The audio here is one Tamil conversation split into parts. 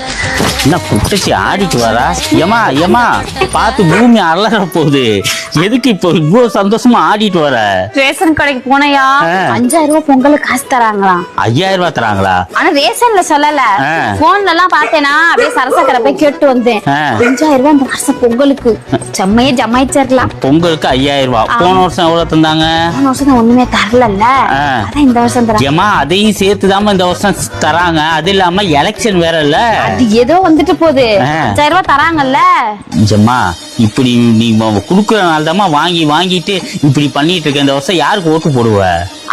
da da என்ன குட்டச்சி ஆடிட்டு வரா ஏமா ஏமா பார்த்து பூமி அலற போகுது. எதுக்கு இப்போ இவ்வளவு சந்தோஷமா ஆடிட்டு வர? ரேஷன் கடைக்கு போனையா. அஞ்சாயிரம் ரூபாய் பொங்கலுக்கு காசு தராங்களாம். ஐயாயிரம் ரூபாய் தராங்களா? ஆனா ரேஷன்ல சொல்லல. போன்ல எல்லாம் பார்த்தேனா அப்படியே சரசக்கரை போய் கேட்டு வந்தேன். அஞ்சாயிரம் ரூபாய் இந்த வருஷம் பொங்கலுக்கு. செம்மையே ஜமாயிச்சிடலாம் பொங்கலுக்கு ஐயாயிரம் ரூபாய் போன வருஷம் எவ்வளவு தந்தாங்க? போன வருஷம் ஒண்ணுமே தரலல்ல. ஆ. அதான் இந்த வருஷம் தரேன் ஏமா அதையும் சேர்த்து இந்த வருஷம் தராங்க. அது இல்லாம எலெக்ஷன் வேற இல்ல அது ஏதோ வந்துட்டு போகுது. அஞ்சாயிரம் ரூபாய் தராங்கல்ல? ஜம்மா இப்படி நீ குடுக்கறனால தாம்மா வாங்கி வாங்கிட்டு இப்படி பண்ணிட்டு இருக்க. இந்த வருஷம் யாருக்கு ஓட்டு போடுவ?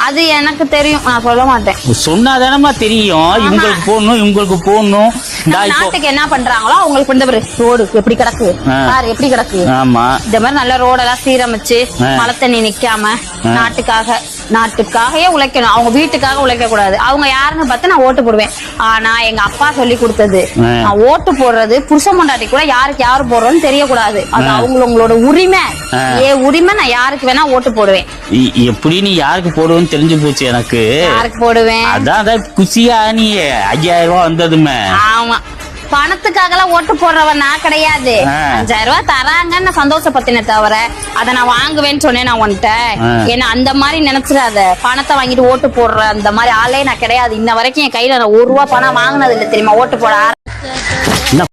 அது எனக்கு தெரியும். நான் சொல்ல மாட்டேன். சொன்னாதானமா தெரியும். இவங்களுக்கு போடணும் இவங்களுக்கு போடணும். நாட்டுக்கு என்ன பண்றாங்களோ அவங்களுக்கு இந்த ரோடு எப்படி கிடக்கு. பாரு எப்படி கிடக்கு? ஆமா. இந்த மாதிரி நல்ல ரோடெல்லாம் சீரமைச்சு. மழை தண்ணி நிக்காம. நாட்டுக்காக. நாட்டுக்காகவே உழைக்கணும். அவங்க வீட்டுக்காக உழைக்க கூடாது அவங்க யாருன்னு பார்த்து நான் ஓட்டு போடுவேன். ஆனா எங்க அப்பா சொல்லி கொடுத்தது. நான் ஓட்டு போடுறது புருஷன் பொண்டாட்டி கூட யாருக்கு யாரு போடுறோம்னு தெரியக்கூடாது. அது அவங்களோட உரிமை. ஏன் உரிமை நான் யாருக்கு வேணா ஓட்டு போடுவேன். எப்படி நீ யாருக்கு போடுவேன்னு தெரிஞ்சு போச்சு எனக்கு. யாருக்கு போடுவேன்? அதான் அதான் குஷியா நீ ஐயாயிரம் ரூபாய் வந்ததுமே. ஆமா. பணத்துக்காகலாம் ஓட்டு போடுறவன் நான் கிடையாது. அஞ்சாயிரம் ரூபாய் தராங்கன்னு நான் சந்தோஷப்பத்தினே தவிர அதை நான் வாங்குவேன்னு சொன்னேன் நான் உன்கிட்ட. ஏன்னா அந்த மாதிரி நினைச்சிடாத. பணத்தை வாங்கிட்டு ஓட்டு போடுற அந்த மாதிரி ஆளே நான் கிடையாது. இன்ன வரைக்கும் என் கையில நான் ஒரு ரூபா பணம் வாங்கினது இல்லை தெரியுமா? ஓட்டு போட என்ன